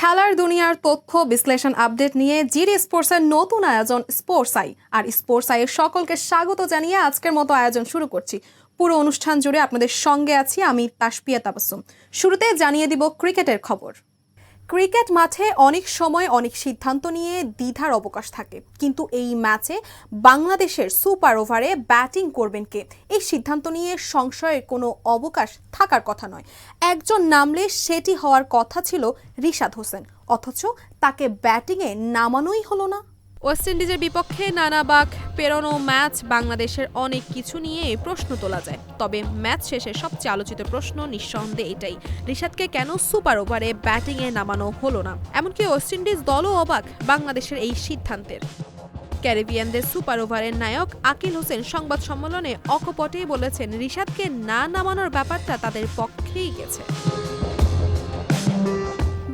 খেলার দুনিয়ার তথ্য, বিশ্লেষণ, আপডেট নিয়ে জিডি স্পোর্টসের নতুন আয়োজন স্পোর্টস আই আর স্পোর্টস আইয়ের সকলকে স্বাগত জানিয়ে আজকের মতো আয়োজন শুরু করছি। পুরো অনুষ্ঠান জুড়ে আপনাদের সঙ্গে আছি আমি তাসপিয়া তাবাসুম শুরুতে জানিয়ে দিব ক্রিকেটের খবর। ক্রিকেট মাঠে অনেক সময় অনেক সিদ্ধান্ত নিয়ে দ্বিধার অবকাশ থাকে। কিন্তু এই ম্যাচে বাংলাদেশের সুপার ওভারে ব্যাটিং করবেন কে? এই সিদ্ধান্ত নিয়ে সংশয়ের কোনো অবকাশ থাকার কথা নয়। একজন নামলে সেটি হওয়ার কথা ছিল রিশাদ হোসেন। অথচ তাকে ব্যাটিংয়ে নামানোই হলো না। ওয়েস্ট ইন্ডিজের বিপক্ষে নানা বাক, পেরোনো ম্যাচ বাংলাদেশের অনেক কিছু নিয়ে প্রশ্ন তোলা যায়। তবে ম্যাচ শেষে সবচেয়ে আলোচিত প্রশ্ন নিঃসন্দেহে এটাই, রিশাদকে কেন সুপার ওভারে ব্যাটিংয়ে নামানো হলো না? এমনকি ওয়েস্ট ইন্ডিজ দলও অবাক বাংলাদেশের এই সিদ্ধান্তের। ক্যারিবিয়ানদের সুপার ওভারের নায়ক আকিল হোসেন সংবাদ সম্মেলনে অকপটেই বলেছেন, রিশাদকে না নামানোর ব্যাপারটা তাদের পক্ষেই গেছে।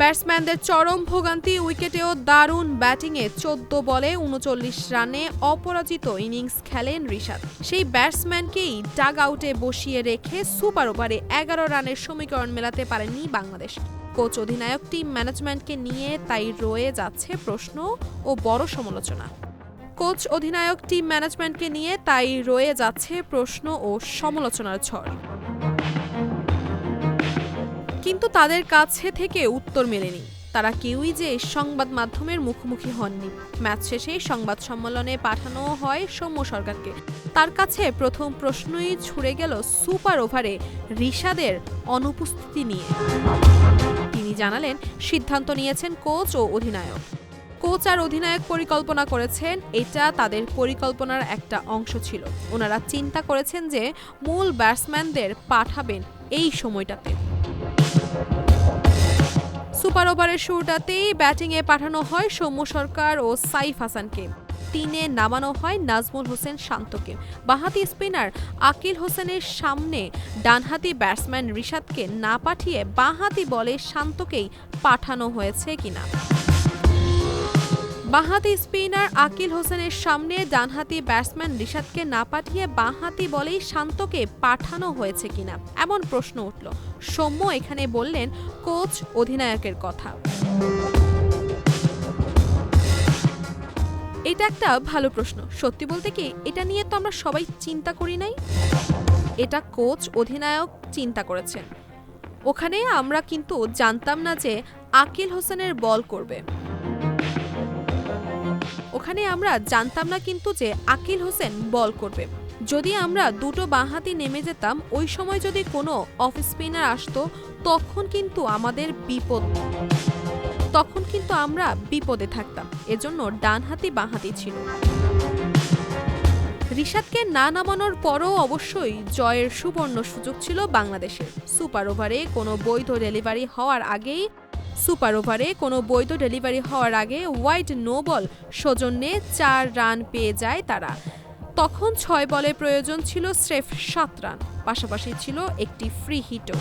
ব্যাটসম্যানদের চরম ভোগান্তি উইকেটেও দারুণ ব্যাটিংয়ে চোদ্দ বলে উনচল্লিশ রানে অপরাজিত ইনিংস খেলেন রিশাদ। সেই ব্যাটসম্যানকেই ডাগ আউটে বসিয়ে রেখে সুপার ওভারে এগারো রানের সমীকরণ মেলাতে পারেনি বাংলাদেশ। কোচ, অধিনায়ক, টিম ম্যানেজমেন্টকে নিয়ে তাই রয়ে যাচ্ছে প্রশ্ন ও বড় সমালোচনা। কোচ, অধিনায়ক, টিম ম্যানেজমেন্টকে নিয়ে তাই রয়ে যাচ্ছে প্রশ্ন ও সমালোচনার ঝড়। কিন্তু তাদের কাছে থেকে উত্তর মেলেনি। তারা কেউই যে সংবাদ মাধ্যমের মুখোমুখি হননি। ম্যাচ শেষে সংবাদ সম্মেলনে পাঠানো হয় সৌম্য সরকারকে। তার কাছে প্রথম প্রশ্নই ছুড়ে গেল সুপার ওভারে রিশাদের অনুপস্থিতি নিয়ে। তিনি জানালেন, সিদ্ধান্ত নিয়েছেন কোচ ও অধিনায়ক। কোচ আর অধিনায়ক পরিকল্পনা করেছেন, এটা তাদের পরিকল্পনার একটা অংশ ছিল। ওনারা চিন্তা করেছেন যে মূল ব্যাটসম্যানদের পাঠাবেন এই সময়টাতে। সুপার ওভারের শুরুটাতেই ব্যাটিংয়ে পাঠানো হয় সৌম্য সরকার ও সাইফ হাসানকে। তিনে নামানো হয় নাজমুল হোসেন শান্তকে। বাহাতি স্পিনার আকিল হোসেনের সামনে ডানহাতি ব্যাটসম্যান রিশাদকে না পাঠিয়ে বাঁহাতি বলে শান্তকেই পাঠানো হয়েছে কিনা। বাঁহাতি স্পিনার আকিল হোসেনের সামনে ডানহাতি ব্যাটসম্যান রিশাদকে না পাঠিয়ে বাঁহাতি বলেই শান্তকে পাঠানো হয়েছে কিনা, এমন প্রশ্ন উঠল। সৌম্য এখানে বললেন, কোচ অধিনায়কের কথা। এটা একটা ভালো প্রশ্ন। সত্যি বলতে কি, এটা নিয়ে তো আমরা সবাই চিন্তা করি নাই? এটা কোচ অধিনায়ক চিন্তা করেছেন। ওখানে আমরা কিন্তু জানতাম না যে আকিল হোসেনের বল করবে। ওখানে আমরা জানতাম না কিন্তু যে আকিল হোসেন বল করবে। যদি আমরা দুটো বাঁহাতি নেমে যেতাম, ওই সময় যদি কোনো অফ স্পিনার আসতো, তখন কিন্তু আমাদের বিপদ তখন কিন্তু আমরা বিপদে থাকতাম। এজন্য ডানহাতি বাঁহাতি ছিল। রিশাদকে না নামানোর পরও অবশ্যই জয়ের সুবর্ণ সুযোগ ছিল বাংলাদেশের। সুপার ওভারে কোনো বৈধ ডেলিভারি হওয়ার আগেই, সুপার ওভারে কোনো বৈধ ডেলিভারি হওয়ার আগে ওয়াইড নো বল সৌজন্যে চার রান পেয়ে যায় তারা। তখন ছয় বলে প্রয়োজন ছিল স্রেফ সাত রান, পাশাপাশি ছিল একটি ফ্রি হিটও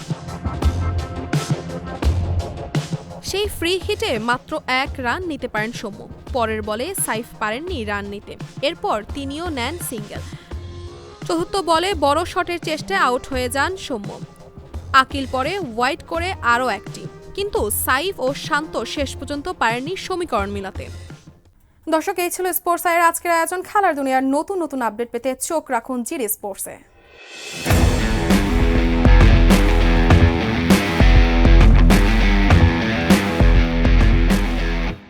সেই ফ্রি হিটে মাত্র এক রান নিতে পারেন সৌম্য। পরের বলে সাইফ পারেননি রান নিতে। এরপর তিনিও নেন সিঙ্গেল চতুর্থ বলে বড় শটের চেষ্টায় আউট হয়ে যান সৌম্য। আকিল পরে হোয়াইট করে আরও একটি। কিন্তু সাইফ ও শান্ত শেষ পর্যন্ত পারেননি সমীকরণ মিলাতে। দর্শক, এই ছিল স্পোর্টস আয়ের আজকের আয়োজন। খেলার দুনিয়ার নতুন নতুন আপডেট পেতে চোখ রাখুন জিরি স্পোর্টসে।